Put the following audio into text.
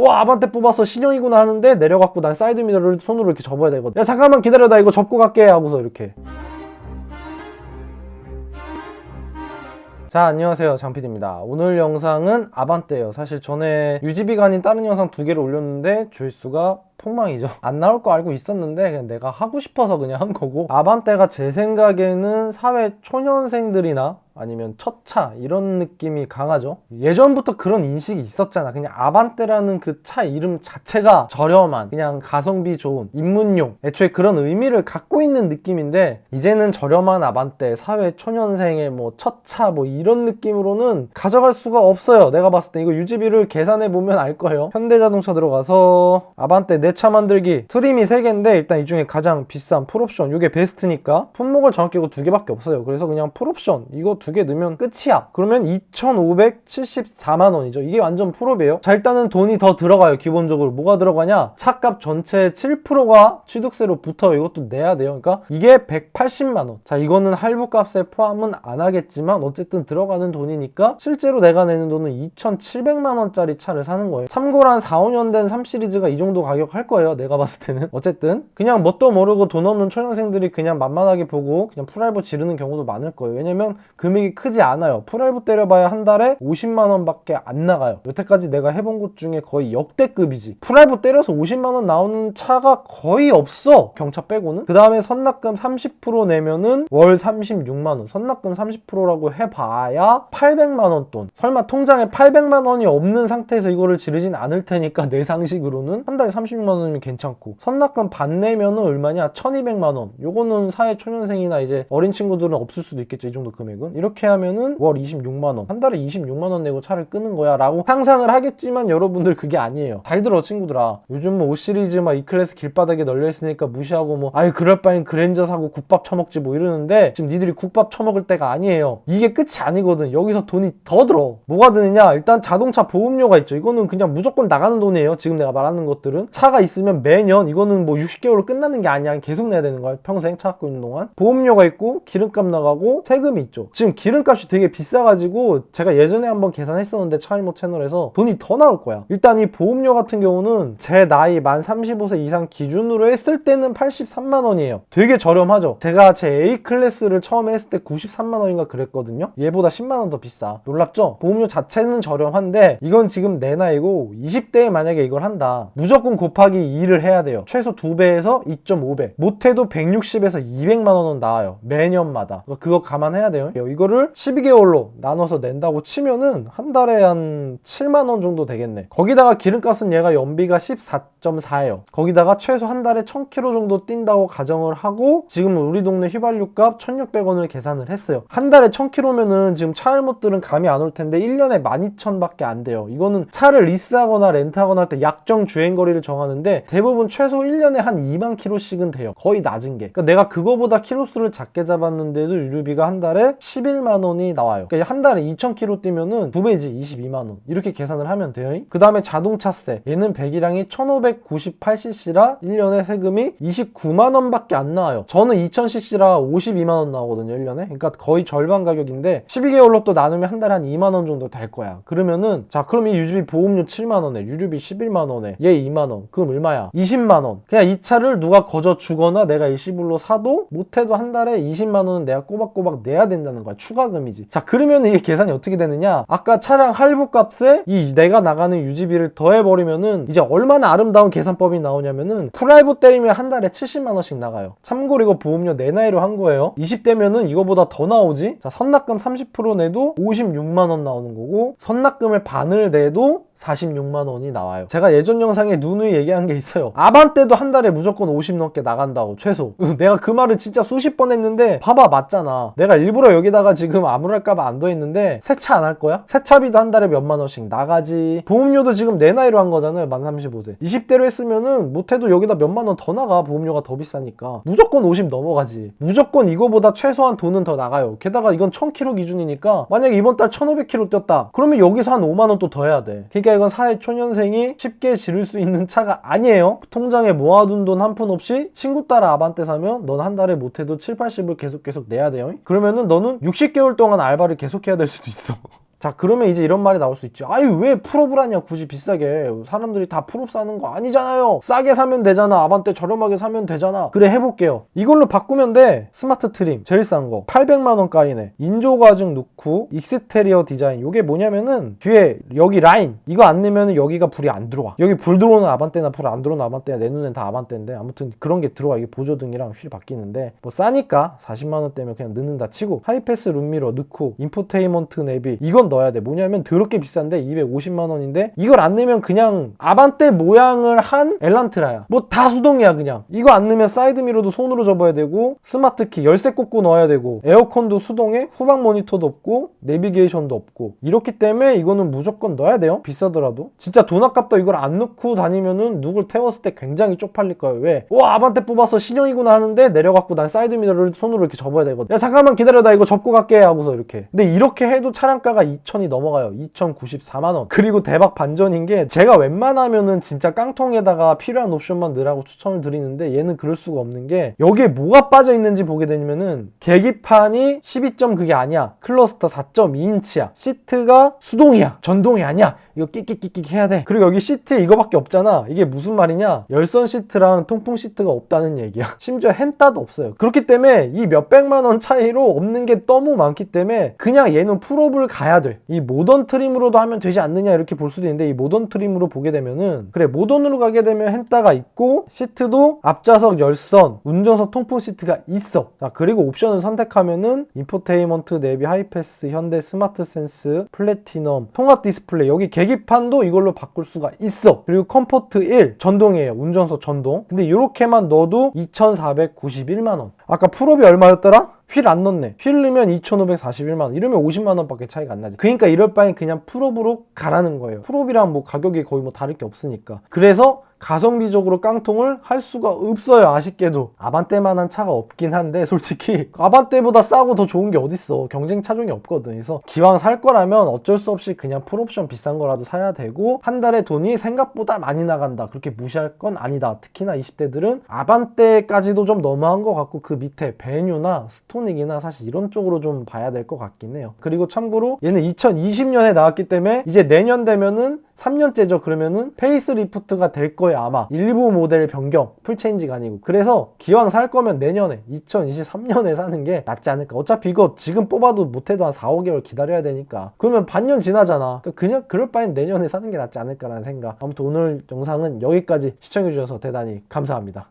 와 아반떼 뽑았어 신형이구나 하는데 내려갖고 난 사이드 미러를 손으로 이렇게 접어야 되거든. 야 잠깐만 기다려 나 이거 접고 갈게. 하고서 이렇게. 자 안녕하세요. 장PD입니다. 오늘 영상은 아반떼예요. 사실 전에 유지비가 아닌 다른 영상 두 개를 올렸는데 조회수가 폭망이죠. 안 나올 거 알고 있었는데 그냥 내가 하고 싶어서 그냥 한 거고 아반떼가 제 생각에는 사회 초년생들이나 아니면 첫차 이런 느낌이 강하죠? 예전부터 그런 인식이 있었잖아. 그냥 아반떼라는 그 차 이름 자체가 저렴한 그냥 가성비 좋은 입문용 애초에 그런 의미를 갖고 있는 느낌인데 이제는 저렴한 아반떼 사회 초년생의 뭐 첫차 뭐 이런 느낌으로는 가져갈 수가 없어요. 내가 봤을 때 이거 유지비를 계산해 보면 알 거예요. 현대자동차 들어가서 아반떼 내 차 만들기 트림이 3개인데 일단 이 중에 가장 비싼 풀옵션 이게 베스트니까 품목을 정확히 이거 두 개밖에 없어요. 그래서 그냥 풀옵션 이거 두개 넣으면 끝이야. 그러면 2,574만 원이죠. 이게 완전 풀옵이에요. 자 일단은 돈이 더 들어가요 기본적으로. 뭐가 들어가냐? 차값 전체 7%가 취득세로 붙어요. 이것도 내야 돼요. 그러니까 이게 180만 원자 이거는 할부값에 포함은 안 하겠지만 어쨌든 들어가는 돈이니까 실제로 내가 내는 돈은 2,700만 원짜리 차를 사는 거예요. 참고로 한 4, 5년 된 3 시리즈가 이 정도 가격 할 거예요 내가 봤을 때는. 어쨌든 그냥 뭣도 모르고 돈 없는 초년생들이 그냥 만만하게 보고 그냥 풀알부 지르는 경우도 많을 거예요. 왜냐면 금액 이 크지 않아요. 풀알부 때려봐야 한 달에 50만 원밖에 안 나가요. 여태까지 내가 해본 것 중에 거의 역대급이지. 풀알부 때려서 50만 원 나오는 차가 거의 없어. 경차 빼고는. 그 다음에 선납금 30% 내면은 월 36만 원. 선납금 30%라고 해봐야 800만 원 돈. 설마 통장에 800만 원이 없는 상태에서 이거를 지르진 않을 테니까 내 상식으로는 한 달에 36만 원이면 괜찮고. 선납금 반 내면은 얼마냐? 1200만 원. 요거는 사회 초년생이나 이제 어린 친구들은 없을 수도 있겠죠. 이 정도 금액은. 이 렇게 하면은 월 26만 원 한 달에 26만 원 내고 차를 끄는 거야 라고 상상을 하겠지만 여러분들 그게 아니에요. 잘 들어 친구들아. 요즘 뭐 5시리즈 막 E클래스 길바닥에 널려 있으니까 무시하고 뭐 아유 그럴 바엔 그랜저 사고 국밥 처먹지 뭐 이러는데 지금 니들이 국밥 처먹을 때가 아니에요. 이게 끝이 아니거든. 여기서 돈이 더 들어. 뭐가 드느냐? 일단 자동차 보험료가 있죠. 이거는 그냥 무조건 나가는 돈이에요. 지금 내가 말하는 것들은. 차가 있으면 매년 이거는 뭐 60개월로 끝나는 게 아니야. 계속 내야 되는 거야. 평생 차 갖고 있는 동안. 보험료가 있고 기름값 나가고 세금이 있죠. 지금 기름값이 되게 비싸가지고 제가 예전에 한번 계산했었는데 차일모 채널에서 돈이 더 나올 거야. 일단 이 보험료 같은 경우는 제 나이 만 35세 이상 기준으로 했을 때는 83만 원이에요. 되게 저렴하죠. 제가 제 A 클래스를 처음에 했을 때 93만 원인가 그랬거든요. 얘보다 10만 원 더 비싸. 놀랍죠? 보험료 자체는 저렴한데 이건 지금 내 나이고 20대에 만약에 이걸 한다. 무조건 곱하기 2를 해야 돼요. 최소 2배에서 2.5배. 못해도 160에서 200만 원은 나와요. 매년마다. 그거 감안해야 돼요 이거를 12개월로 나눠서 낸다고 치면은 한 달에 한 7만 원 정도 되겠네. 거기다가 기름값은 얘가 연비가 14.4예요. 거기다가 최소 한 달에 1000km 정도 뛴다고 가정을 하고 지금 우리 동네 휘발유 값 1600원을 계산을 했어요. 한 달에 1000km면은 지금 차 할못들은 감이 안 올 텐데 1년에 12,000밖에 안 돼요. 이거는 차를 리스하거나 렌트하거나 할 때 약정 주행거리를 정하는데 대부분 최소 1년에 한 2만 킬로씩은 돼요. 거의 낮은 게. 그러니까 내가 그거보다 킬로수를 작게 잡았는데도 유류비가 한 달에 11만 원이 나와요. 그러니까 한 달에 2,000km 뛰면은 두 배지 22만 원. 이렇게 계산을 하면 돼요. 그 다음에 자동차세. 얘는 배기량이 1598cc라 1년에 세금이 29만 원밖에 안 나와요. 저는 2000cc라 52만 원 나오거든요 1년에. 그러니까 거의 절반 가격인데 12개월로 또 나누면 한 달에 한 2만 원 정도 될 거야. 그러면은 자 그럼 이 유지비 보험료 7만 원에 유류비 11만 원에 얘 2만 원. 그럼 얼마야? 20만 원. 그냥 이 차를 누가 거저 주거나 내가 일시불로 사도 못해도 한 달에 20만 원은 내가 꼬박꼬박 내야 된다는 거야 추가금이지. 자 그러면 이게 계산이 어떻게 되느냐? 아까 차량 할부 값에 이 내가 나가는 유지비를 더해버리면은 이제 얼마나 아름다운 계산법이 나오냐면은 프라이브 때리면 한 달에 70만 원씩 나가요. 참고로 이거 보험료 내 나이로 한 거예요. 20대면은 이거보다 더 나오지? 자 선납금 30% 내도 56만 원 나오는 거고 선납금을 반을 내도 46만 원이 나와요. 제가 예전 영상에 누누이 얘기한 게 있어요. 아반 때도 한 달에 무조건 50 넘게 나간다고 최소. 내가 그 말을 진짜 수십 번 했는데 봐봐 맞잖아. 내가 일부러 여기다가 지금 아무랄까봐 안 더했는데 세차 안 할 거야? 세차비도 한 달에 몇만 원씩 나가지. 보험료도 지금 내 나이로 한 거잖아요. 만 35세. 20대로 했으면은 못해도 여기다 몇만 원 더 나가. 보험료가 더 비싸니까. 무조건 50 넘어가지. 무조건 이거보다 최소한 돈은 더 나가요. 게다가 이건 1000km 기준이니까 만약에 이번 달 1500km 뛰었다. 그러면 여기서 한 5만 원 또 더 해야 돼. 그러니까 이건 사회 초년생이 쉽게 지를 수 있는 차가 아니에요. 통장에 모아둔 돈 한 푼 없이 친구 따라 아반떼 사면 넌 한 달에 못해도 7, 80을 계속 계속 내야 돼요. 그러면은 너는 60개월 동안 알바를 계속 해야 될 수도 있어. 자 그러면 이제 이런 말이 나올 수 있죠. 아유 왜 풀업을 하냐 굳이 비싸게. 사람들이 다 풀업 사는 거 아니잖아요. 싸게 사면 되잖아. 아반떼 저렴하게 사면 되잖아. 그래 해볼게요. 이걸로 바꾸면 돼. 스마트 트림. 제일 싼 거. 800만원 까이네. 인조 가죽 넣고 익스테리어 디자인. 이게 뭐냐면은 뒤에 여기 라인. 이거 안 넣으면 여기가 불이 안 들어와. 여기 불 들어오는 아반떼나 불 안 들어오는 아반떼나 내 눈엔 다 아반떼인데. 아무튼 그런 게 들어와. 이게 보조등이랑 휠 바뀌는데. 뭐 싸니까 40만원 대면 그냥 넣는다 치고. 하이패스 룸미러 넣고 인포테인먼트 내비. 이건 넣어야 돼. 뭐냐면 더럽게 비싼데 250만 원인데 이걸 안 넣으면 그냥 아반떼 모양을 한 엘란트라야. 뭐 다 수동이야 그냥. 이거 안 넣으면 사이드미러도 손으로 접어야 되고 스마트키 열쇠 꽂고 넣어야 되고 에어컨도 수동에 후방 모니터도 없고 내비게이션도 없고. 이렇기 때문에 이거는 무조건 넣어야 돼요. 비싸더라도. 진짜 돈 아깝다 이걸 안 넣고 다니면은 누굴 태웠을 때 굉장히 쪽팔릴 거예요. 왜? 와 아반떼 뽑아서 신형이구나 하는데 내려갖고 난 사이드미러를 손으로 이렇게 접어야 되거든. 야 잠깐만 기다려 나 이거 접고 갈게 하고서 이렇게. 근데 이렇게 해도 차량가가 2천이 넘어가요. 2,094만원. 그리고 대박 반전인 게 제가 웬만하면은 진짜 깡통에다가 필요한 옵션만 넣으라고 추천을 드리는데 얘는 그럴 수가 없는 게 여기에 뭐가 빠져 있는지 보게 되면은 계기판이 12점 그게 아니야. 클러스터 4.2인치야. 시트가 수동이야. 전동이 아니야. 이거 끽끽끽끽 해야 돼. 그리고 여기 시트에 이거밖에 없잖아. 이게 무슨 말이냐? 열선 시트랑 통풍 시트가 없다는 얘기야. 심지어 헨따도 없어요. 그렇기 때문에 이 몇백만 원 차이로 없는 게 너무 많기 때문에 그냥 얘는 풀업을 가야 돼 이 모던 트림으로도 하면 되지 않느냐 이렇게 볼 수도 있는데 이 모던 트림으로 보게 되면은 그래 모던으로 가게 되면 헨따가 있고 시트도 앞좌석 열선 운전석 통풍 시트가 있어. 자 그리고 옵션을 선택하면은 인포테인먼트 내비 하이패스 현대 스마트 센스 플래티넘 통합 디스플레이. 여기 계기판도 이걸로 바꿀 수가 있어. 그리고 컴포트 1 전동이에요. 운전석 전동. 근데 이렇게만 넣어도 2491만 원. 아까 풀업이 얼마였더라? 휠 안 넣네. 휠 넣으면 2,541만 원. 이러면 50만 원밖에 차이가 안 나지. 그러니까 이럴 바엔 그냥 풀업으로 가라는 거예요. 풀업이랑 뭐 가격이 거의 뭐 다를 게 없으니까. 그래서 가성비적으로 깡통을 할 수가 없어요 아쉽게도. 아반떼만한 차가 없긴 한데 솔직히. 아반떼보다 싸고 더 좋은 게 어딨어. 경쟁 차종이 없거든. 그래서 기왕 살 거라면 어쩔 수 없이 그냥 풀옵션 비싼 거라도 사야 되고 한 달에 돈이 생각보다 많이 나간다. 그렇게 무시할 건 아니다. 특히나 20대들은 아반떼까지도 좀 너무한 것 같고 그 밑에 베뉴나 스토닉이나 사실 이런 쪽으로 좀 봐야 될 것 같긴 해요. 그리고 참고로 얘는 2020년에 나왔기 때문에 이제 내년 되면은 3년째죠. 그러면은 페이스리프트가 될 거예요 아마. 일부 모델 변경 풀체인지가 아니고. 그래서 기왕 살 거면 내년에 2023년에 사는 게 낫지 않을까. 어차피 이거 지금 뽑아도 못해도 한 4, 5개월 기다려야 되니까. 그러면 반년 지나잖아. 그러니까 그냥 그럴 바엔 내년에 사는 게 낫지 않을까라는 생각. 아무튼 오늘 영상은 여기까지 시청해 주셔서 대단히 감사합니다